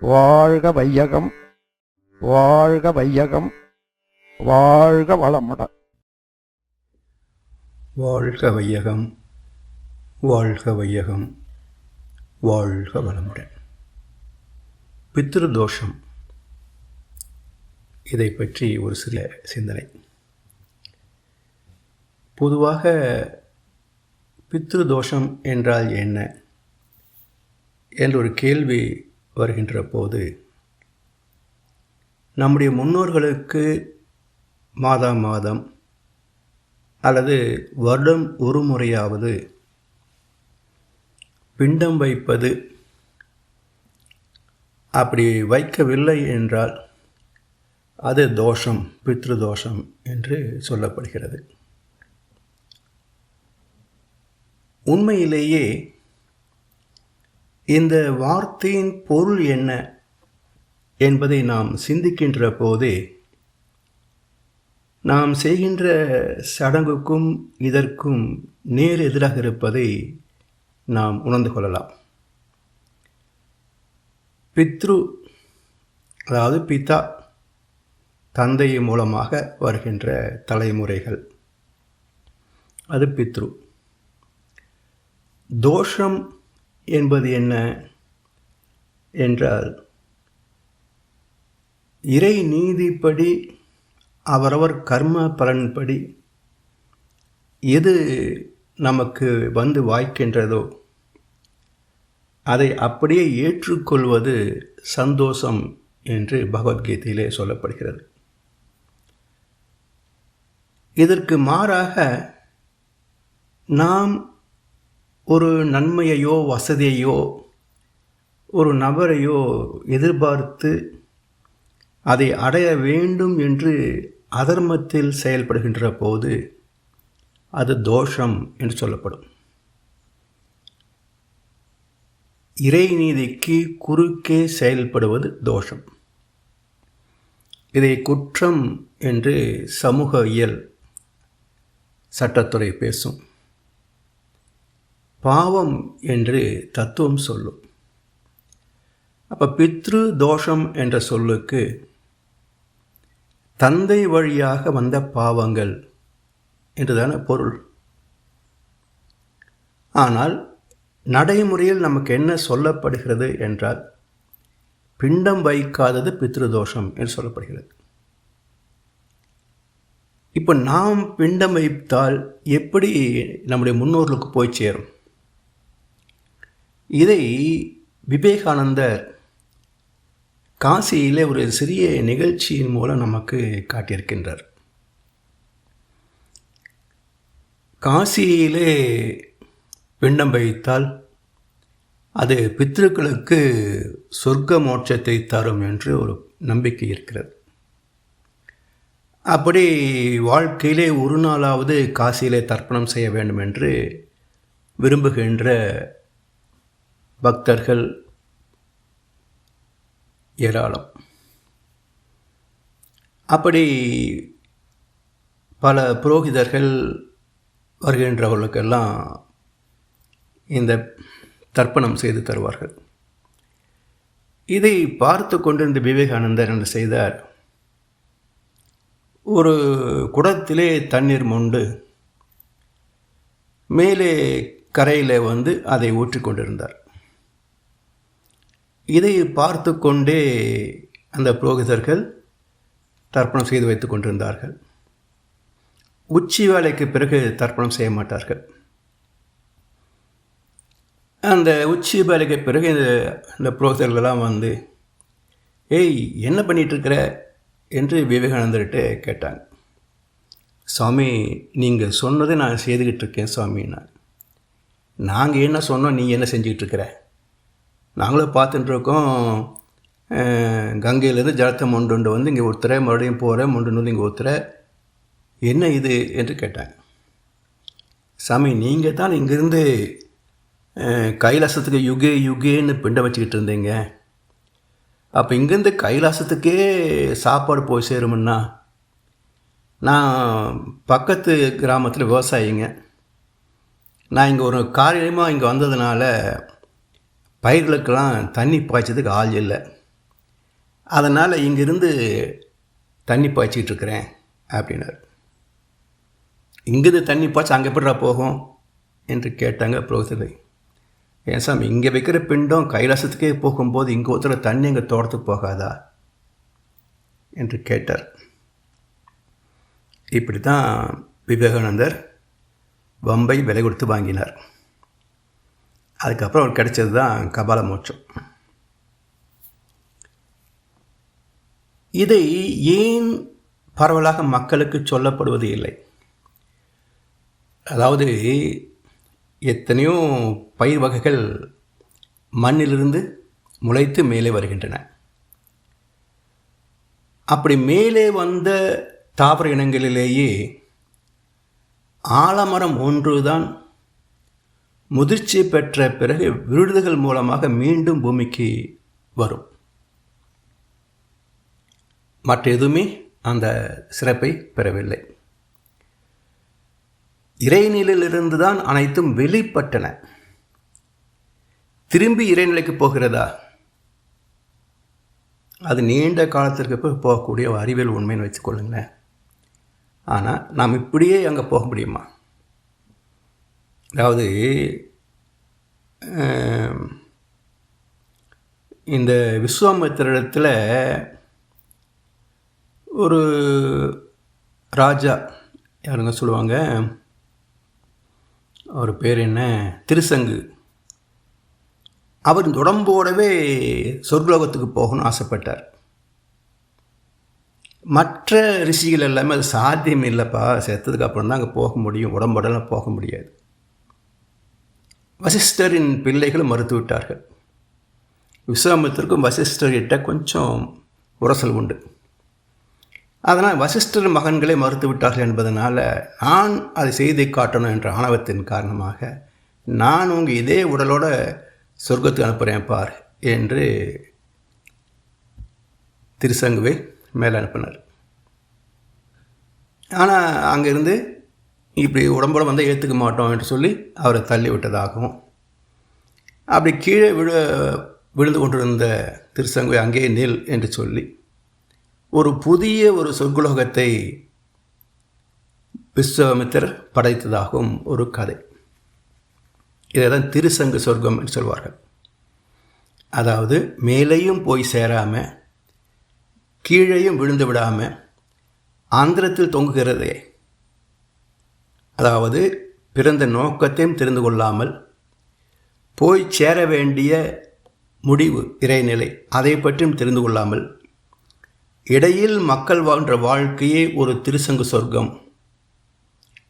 வாழ்க வையகம் வாழ்க வையகம் வாழ்க வளமுடன் வாழ்க வையகம் வாழ்க வையகம் வாழ்க வளமுடன் பித்ருதோஷம். இதை பற்றி ஒரு சிறிய சிந்தனை. பொதுவாக பித்ருதோஷம் என்றால் என்ன? என்ற ஒரு கேள்வி வருகின்ற போது நம்முடைய முன்னோர்களுக்கு மாதா மாதம் அல்லது வருடம் ஒரு முறையாவது பிண்டம் வைப்பது அப்படி வைக்கவில்லை என்றால் அது தோஷம் பித்ரு தோஷம் என்று சொல்லப்படுகிறது. உண்மையிலேயே இந்த வார்த்தையின் பொருள் என்ன என்பதை நாம் சிந்திக்கின்ற போதே நாம் செய்கின்ற சடங்குக்கும் இதற்கும் நேர் எதிராக இருப்பதை நாம் உணர்ந்து கொள்ளலாம். பித்ரு அதாவது பிதா தந்தை மூலமாக வருகின்ற தலைமுறைகள். அது பித்ரு. தோஷம் என்பது என்ன என்றால் இறை நீதிப்படி அவரவர் கர்ம பலன்படி எது நமக்கு வந்து வாய்க்கின்றதோ அதை அப்படியே ஏற்றுக்கொள்வது சந்தோஷம் என்று பகவத்கீதையிலே சொல்லப்படுகிறது. இதற்கு மாறாக நாம் ஒரு நன்மையையோ வசதியையோ ஒரு நபரையோ எதிர்பார்த்து அதை அடைய வேண்டும் என்று அதர்மத்தில் செயல்படுகின்ற போது அது தோஷம் என்று சொல்லப்படும். இறைநீதிக்கு குறுக்கே செயல்படுவது தோஷம். இதை குற்றம் என்று சமூக இயல் சட்டத்துறை பேசும். பாவம் என்று தத்துவம் சொல்லும். அப்போ பித்ரு தோஷம் என்ற சொல்லுக்கு தந்தை வழியாக வந்த பாவங்கள் என்றுதான பொருள். ஆனால் நடைமுறையில் நமக்கு என்ன சொல்லப்படுகிறது என்றால் பிண்டம் வைக்காதது பித்ருதோஷம் என்று சொல்லப்படுகிறது. இப்போ நாம் பிண்டம் வைத்தால் எப்படி நம்முடைய முன்னோர்களுக்கு போய் சேரும்? இதை விவேகானந்தர் காசியிலே ஒரு சிறிய நிகழ்ச்சியின் மூலம் நமக்கு காட்டியிருக்கின்றார். காசியிலே பிண்டம் வைத்தால் அது பித்ருக்களுக்கு சொர்க்க மோட்சத்தை தரும் என்று ஒரு நம்பிக்கை இருக்கிறது. அப்படி வாழ்க்கையிலே ஒரு நாளாவது காசியிலே தர்ப்பணம் செய்ய வேண்டும் என்று விரும்புகின்ற பக்தர்கள் ஏராளம். அப்படி பல புரோகிதர்கள் வருகின்றவர்களுக்கெல்லாம் இந்த தர்ப்பணம் செய்து தருவார்கள். இதை பார்த்து கொண்டிருந்த விவேகானந்தர் என்ன செய்தார்? ஒரு குடத்திலே தண்ணீர் மொண்டு மேலே கரையில் வந்து அதை ஊற்றி கொண்டிருந்தார். இதை பார்த்து கொண்டே அந்த புரோகிதர்கள் தர்ப்பணம் செய்து வைத்து கொண்டிருந்தார்கள். உச்சி வேலைக்கு பிறகு தர்ப்பணம் செய்ய மாட்டார்கள். அந்த உச்சி வேலைக்கு பிறகு இந்த இந்த புரோகிதர்களெல்லாம் வந்து ஏய் என்ன பண்ணிகிட்ருக்கிற என்று விவேகானந்தர்கிட்ட கேட்டாங்க. சுவாமி நீங்கள் சொன்னதை நான் செய்துக்கிட்டு இருக்கேன் சுவாமி நான். நாங்கள் என்ன சொன்னோம் நீ என்ன செஞ்சுக்கிட்டு இருக்கிற நாங்களும் பார்த்துட்டு இருக்கோம் கங்கையிலேருந்து ஜலத்தை மொண்டு வந்து இங்கே ஒருத்தரை மறுபடியும் போகிறேன் மொண்டு வந்து இங்கே ஒருத்தரை என்ன இது என்று கேட்டாங்க. சாமி நீங்கள் தான் இங்கேருந்து கைலாசத்துக்கு யுகே யுகேன்னு பிண்டை வச்சுக்கிட்டு இருந்தீங்க. அப்போ இங்கேருந்து கைலாசத்துக்கே சாப்பாடு போய் சேருமுன்னா நான் பக்கத்து கிராமத்தில் விவசாயிங்க. நான் இங்கே ஒரு காரியமாக இங்கே வந்ததுனால பயிர்களுக்கெல்லாம் தண்ணி பாய்ச்சதுக்கு ஆள் இல்லை. அதனால் இங்கிருந்து தண்ணி பாய்ச்சிக்கிட்டு இருக்கிறேன் அப்படின்னார். இங்கிருந்து தண்ணி பாய்ச்சி அங்கே எப்படா போகும்? என்று கேட்டாங்க புரோகிதரை ஏன் சாமி இங்கே வைக்கிற பிண்டம் கைலாசத்துக்கே போகும்போது இங்கே ஒருத்தர தண்ணி எங்கள் தோட்டத்துக்கு போகாதா? என்று கேட்டார். இப்படி தான் விவேகானந்தர் பம்பை விலை கொடுத்து வாங்கினார். அதுக்கப்புறம் அவர் கிடைச்சது தான் கபால மோட்சம். இதை ஏன் பரவலாக மக்களுக்கு சொல்லப்படுவது இல்லை? அதாவது எத்தனையோ பயிர் வகைகள் மண்ணிலிருந்து முளைத்து மேலே வருகின்றன. அப்படி மேலே வந்த தாவர இனங்களிலேயே ஆலமரம் ஒன்றுதான் முதிர்ச்சி பெற்ற பிறகு விருதுகள் மூலமாக மீண்டும் பூமிக்கு வரும். மற்ற எதுவுமே அந்த சிறப்பை பெறவில்லை. இறைநிலையிலிருந்து தான் அனைத்தும் வெளிப்பட்டன. திரும்பி இறைநிலைக்கு போகிறதா? அது நீண்ட காலத்திற்கு பிறகு போகக்கூடிய ஒரு அறிவியல் உண்மைன்னு வச்சுக்கொள்ளுங்களேன் ஆனால் நாம் இப்படியே அங்கே போக முடியுமா? அதாவது இந்த விஸ்வாமித்திரிடத்தில் ஒரு ராஜா யாருங்க சொல்லுவாங்க? அவர் பேர் என்ன? திருசங்கு. அவர் உடம்போடவே சொர்க்கலோகத்துக்கு போகணும்னு ஆசைப்பட்டார். மற்ற ரிஷிகள் எல்லாமே அது சாத்தியம் இல்லைப்பா. செத்ததுக்கு அப்புறம் தான் அங்கே போக முடியும். உடம்போடலாம் போக முடியாது. வசிஷ்டரின் பிள்ளைகளும் மறுத்து விட்டார்கள் விஸ்வாமித்திற்கும் வசிஷ்டர்கிட்ட கொஞ்சம் உரசல் உண்டு. அதனால் வசிஷ்டர் மகன்களை மறுத்து விட்டார்கள் என்பதனால் நான் அதை செய்து காட்டணும் என்ற ஆணவத்தின் காரணமாக நான் உங்கள் இதே உடலோட சொர்க்கத்துக்கு அனுப்புகிறேன் பார் என்று திருசங்குவை மேலே அனுப்பினார். ஆனால் அங்கேருந்து இப்படி உடம்போட வந்தால் ஏற்றுக்க மாட்டோம் என்று சொல்லி அவரை தள்ளி விட்டதாகவும் அப்படி கீழே விழ விழுந்து கொண்டிருந்த திருசங்குவை அங்கே நில் என்று சொல்லி ஒரு புதிய ஒரு சொர்க்குலோகத்தை விஸ்வாமித்திரர் படைத்ததாகவும் ஒரு கதை. இதை தான் திருசங்கு சொர்க்கம் என்று சொல்வார்கள். அதாவது மேலேயும் போய் சேராமல் கீழேயும் விழுந்து விடாமல் ஆந்திரத்தில் தொங்குகிறதே அதாவது பிறந்த நோக்கத்தையும் தெரிந்து கொள்ளாமல் போய் சேர வேண்டிய முடிவு இறைநிலை அதை பற்றியும் தெரிந்து கொள்ளாமல் இடையில் மக்கள் வாழ்ன்ற வாழ்க்கையே ஒரு திருசங்கு சொர்க்கம்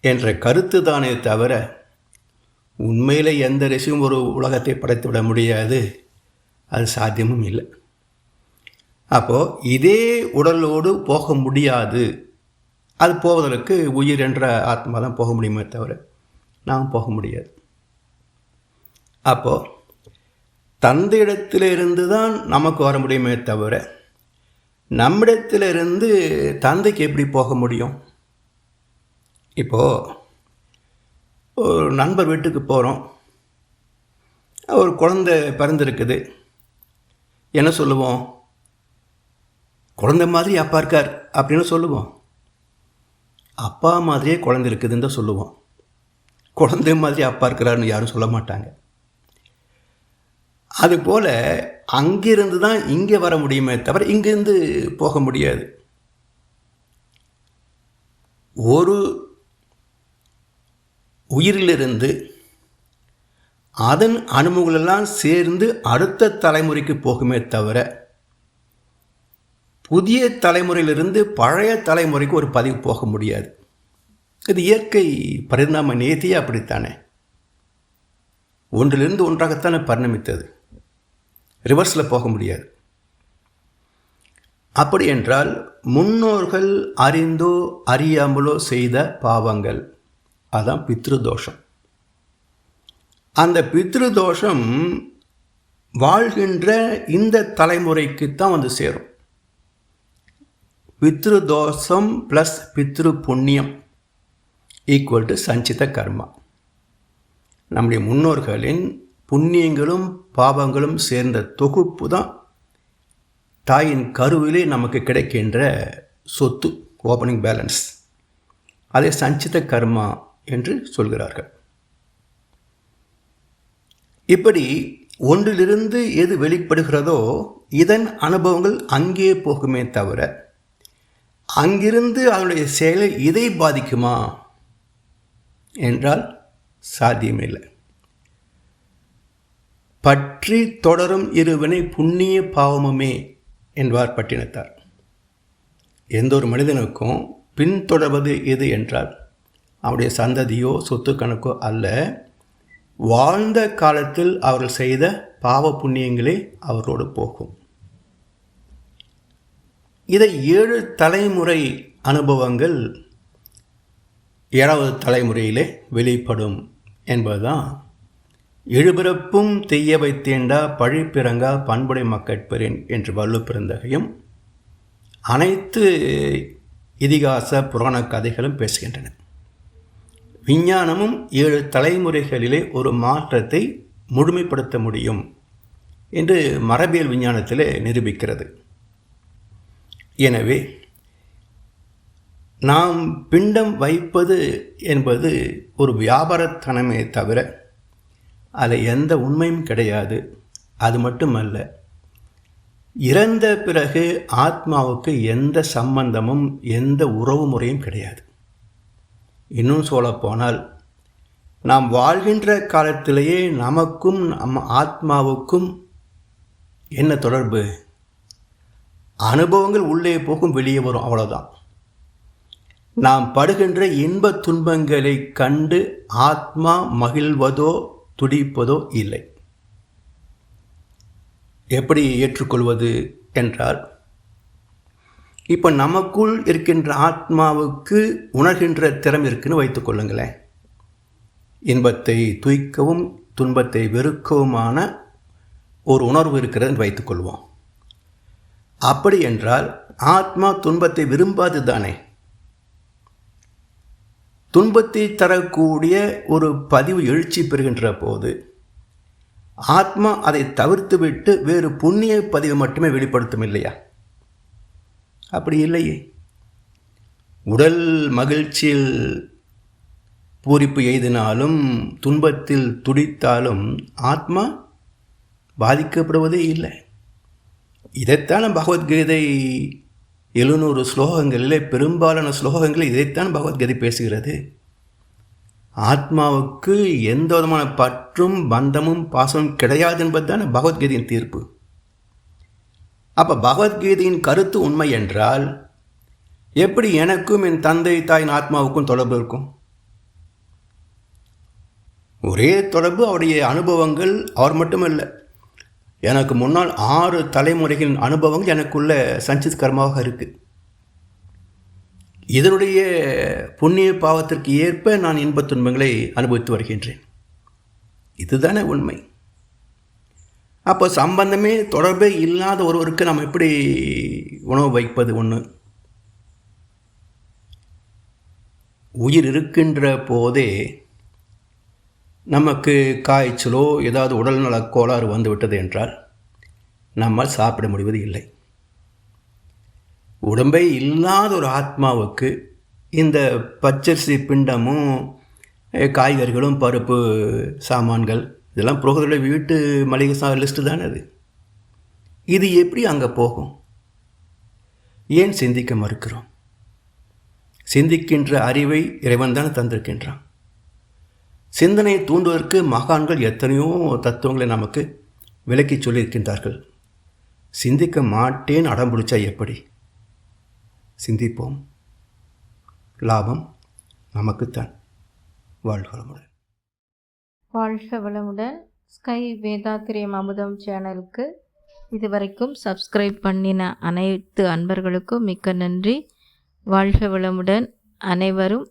என்ற கருத்து தானே தவிர உண்மையில் எந்த ரிஷியும் ஒரு உலகத்தை படைத்து விட முடியாது. அது சாத்தியமும் இல்லை. அப்போது இதே உடலோடு போக முடியாது. அது போவதற்கு உயிர் என்ற ஆத்மா தான் போக முடியுமே தவிர நாம் போக முடியாது. அப்போது தந்தையிடத்திலிருந்து தான் நமக்கு வர முடியுமே தவிர நம்மிடத்திலிருந்து தந்தைக்கு எப்படி போக முடியும்? இப்போது ஒரு நண்பர் வீட்டுக்கு போகிறோம் ஒரு குழந்தை பிறந்திருக்குது. என்ன சொல்லுவோம்? குழந்தை மாதிரி அப்பா இருக்கார் அப்படின்னு சொல்லுவோம். அப்பா மாதிரியே குழந்தை இருக்குதுன்னு தான் சொல்லுவோம். குழந்தை மாதிரி அப்பா இருக்கிறாருன்னு யாரும் சொல்ல மாட்டாங்க. அதுபோல் அங்கிருந்து தான் இங்கே வர முடியுமே தவிர இங்கேருந்து போக முடியாது. ஒரு உயிரிலிருந்து அதன் அணுமுகளெல்லாம் சேர்ந்து அடுத்த தலைமுறைக்கு போகுமே தவிர புதிய தலைமுறையிலிருந்து பழைய தலைமுறைக்கு ஒரு பதிவு போக முடியாது. இது இயற்கை பரிணாம நேதியே அப்படித்தானே? ஒன்றிலிருந்து ஒன்றாகத்தானே பரிணமித்தது. ரிவர்ஸில் போக முடியாது. அப்படி என்றால் முன்னோர்கள் அறிந்தோ அறியாமலோ செய்த பாவங்கள். அதான் பித்ருதோஷம். அந்த பித்ருதோஷம் வாழ்கின்ற இந்த தலைமுறைக்கு தான் வந்து சேரும். பித்ருதோஷம் ப்ளஸ் பித்ரு புண்ணியம் ஈக்குவல் டு சஞ்சித கர்மா. நம்முடைய முன்னோர்களின் புண்ணியங்களும் பாவங்களும் சேர்ந்த தொகுப்பு தான் தாயின் கருவிலே நமக்கு கிடைக்கின்ற சொத்து ஓப்பனிங் பேலன்ஸ் அதை சஞ்சித கர்மா என்று சொல்கிறார்கள். இப்படி ஒன்றிலிருந்து எது வெளிப்படுகிறதோ இதன் அனுபவங்கள் அங்கே போகுமே தவிர அங்கிருந்து அதனுடைய செயலை இதை பாதிக்குமா? என்றால் சாத்தியமில்லை. பற்றி தொடரும் இருவினை புண்ணிய பாவமுமே என்பார் பட்டினத்தார். எந்த ஒரு மனிதனுக்கும் பின்தொடர்வது எது என்றால் அவருடைய சந்ததியோ சொத்து கணக்கோ அல்ல வாழ்ந்த காலத்தில் அவர்கள் செய்த பாவ புண்ணியங்களே அவரோடு போகும். இதை ஏழு தலைமுறை அனுபவங்கள் ஏழாவது தலைமுறையிலே வெளிப்படும் என்பதுதான். எழுபிறப்பும் தெய்யவை தீண்டா பழிப்பிறங்கா பண்புடை மக்கட்பெறேன் என்று வல்லு பிறந்தகையும் அனைத்து இதிகாச புராண கதைகளும் பேசுகின்றன. விஞ்ஞானமும் ஏழு தலைமுறைகளிலே ஒரு மாற்றத்தை முழுமைப்படுத்த முடியும் என்று மரபியல் விஞ்ஞானத்திலே நிரூபிக்கிறது. எனவே நாம் பிண்டம் வைப்பது என்பது ஒரு வியாபாரத்தனமே தவிர அதில் எந்த உண்மையும் கிடையாது. அது மட்டுமல்ல இறந்த பிறகு ஆத்மாவுக்கு எந்த சம்பந்தமும் எந்த உறவு முறையும் கிடையாது. இன்னும் சொல்லப்போனால் நாம் வாழ்கின்ற காலத்திலேயே நமக்கும் நம் ஆத்மாவுக்கும் என்ன தொடர்பு? அனுபவங்கள் உள்ளே போகும் வெளியே வரும். அவ்வளோதான் நாம் படுகின்ற இன்ப துன்பங்களை கண்டு ஆத்மா மகிழ்வதோ துடிப்பதோ இல்லை. எப்படி ஏற்றுக்கொள்வது என்றால் இப்போ நமக்குள் இருக்கின்ற ஆத்மாவுக்கு உணர்கின்ற திறம் இருக்குன்னு வைத்துக்கொள்ளுங்களேன் இன்பத்தை தூய்க்கவும் துன்பத்தை வெறுக்கவுமான ஒரு உணர்வு இருக்கிறது வைத்துக்கொள்வோம் அப்படி என்றால் ஆத்மா துன்பத்தை விரும்பாது தானே? துன்பத்தை தரக்கூடிய ஒரு பதிவு எழுச்சி பெறுகின்ற போது ஆத்மா அதை தவிர்த்துவிட்டு வேறு புண்ணிய பதிவு மட்டுமே வெளிப்படுத்தும் இல்லையா? அப்படி இல்லையே. உடல் மகிழ்ச்சியில் பூரிப்பு எய்தினாலும் துன்பத்தில் துடித்தாலும் ஆத்மா பாதிக்கப்படுவதே இல்லை. இதைத்தான் பகவத்கீதை எழுநூறு ஸ்லோகங்களிலே பெரும்பாலான ஸ்லோகங்களில் இதைத்தான் பகவத்கீதை பேசுகிறது. ஆத்மாவுக்கு எந்த விதமான பற்றும் பந்தமும் பாசமும் கிடையாது என்பது தான் பகவத்கீதையின் தீர்ப்பு. அப்போ பகவத்கீதையின் கருத்து உண்மை என்றால் எப்படி எனக்கும் என் தந்தை தாயின் ஆத்மாவுக்கும் தொடர்பு இருக்கும்? ஒரே தொடர்பு அவருடைய அனுபவங்கள் அவர் மட்டுமல்ல. எனக்கு முன்னால் ஆறு தலைமுறைகளின் அனுபவங்கள் எனக்குள்ள சஞ்சித் கர்மாவாக இருக்குது இதனுடைய புண்ணிய பாவத்திற்கு ஏற்ப நான் இன்பத் துன்பங்களை அனுபவித்து வருகின்றேன். இதுதானே உண்மை. அப்போ சம்பந்தமே தொடர்பே இல்லாத ஒருவருக்கு நாம் எப்படி உணவு வைப்பது ஒன்று உயிர் இருக்கின்ற போதே நமக்கு காய்ச்சலோ ஏதாவது உடல்நல கோளாறு வந்துவிட்டது என்றால் நம்மால் சாப்பிட முடிவது இல்லை. உடம்பே இல்லாத ஒரு ஆத்மாவுக்கு இந்த பச்சரிசி பிண்டமும் காய்கறிகளும் பருப்பு சாமான்கள் இதெல்லாம் புரோகருடைய வீட்டு மளிகை சா லிஸ்ட்டு தானே அது. இது எப்படி அங்கே போகும்? ஏன் சிந்திக்க மறுக்கிறோம்? சிந்திக்கின்ற அறிவை இறைவன் தானே தந்திருக்கின்றான். சிந்தனையை தூண்டுவதற்கு மகான்கள் எத்தனையோ தத்துவங்களை நமக்கு விளக்கி சொல்லியிருக்கின்றார்கள். சிந்திக்க மாட்டேன் அடம் பிடிச்சா எப்படி? சிந்திப்போம். லாபம் நமக்குத்தான். வாழ்க வளமுடன். வாழ்க வளமுடன். ஸ்கை வேதாத்திரியம் அமுதம் சேனலுக்கு இதுவரைக்கும் சப்ஸ்கிரைப் பண்ணின அனைத்து அன்பர்களுக்கும் மிக்க நன்றி. வாழ்க வளமுடன். அனைவரும்